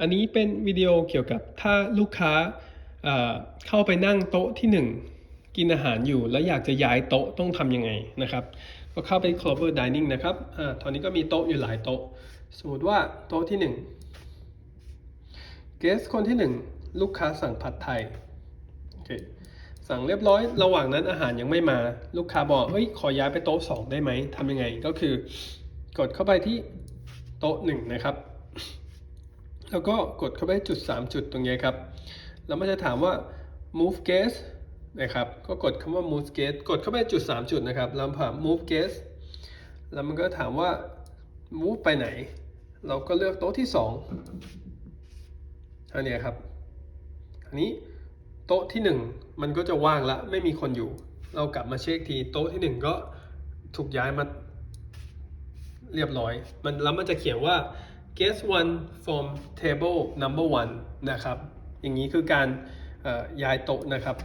อันนี้เป็นวิดีโอเกี่ยวกับถ้าลูกค้าเข้าไปนั่งโต๊ะที่หนึ่งกินอาหารอยู่แล้วอยากจะย้ายโต๊ะต้องทำยังไงนะครับ ก็เข้าไป Clover Dining นะครับอ่าตอนนี้ก็มีโต๊ะอยู่หลายโต๊ะ สมมติว่าโต๊ะที่หนึ่งเกสคนที่หนึ่งลูกค้าสั่งผัดไทยโอเคสั่งเรียบร้อยระหว่างนั้นอาหารยังไม่มา ลูกค้าบอกเฮ้ยขอย้ายไปโต๊ะสองได้ไหมทำยังไงก็คือกดเข้าไปที่โต๊ะหนึ่งนะครับ แล้วก็กดเข้าไปจุด 3 จุดตรงนี้ครับ แล้วมันจะถามว่า move guest นะครับ ก็กดคำว่า move guest กดเข้าไปจุด 3 จุดนะครับ แล้วผ่าน move guest แล้วมันก็ถามว่า move ไปไหน เราก็เลือกโต๊ะที่2อันนี้ครับ อันนี้โต๊ะที่ 1 มันก็จะว่างละ ไม่มีคนอยู่ เรากลับมาเช็คทีโต๊ะที่ 1 ก็ถูกย้ายมาเรียบร้อย มันแล้วมันจะเขียนว่า Guess one from table number one นะครับ อย่างนี้คือการย้ายโต๊ะนะครับ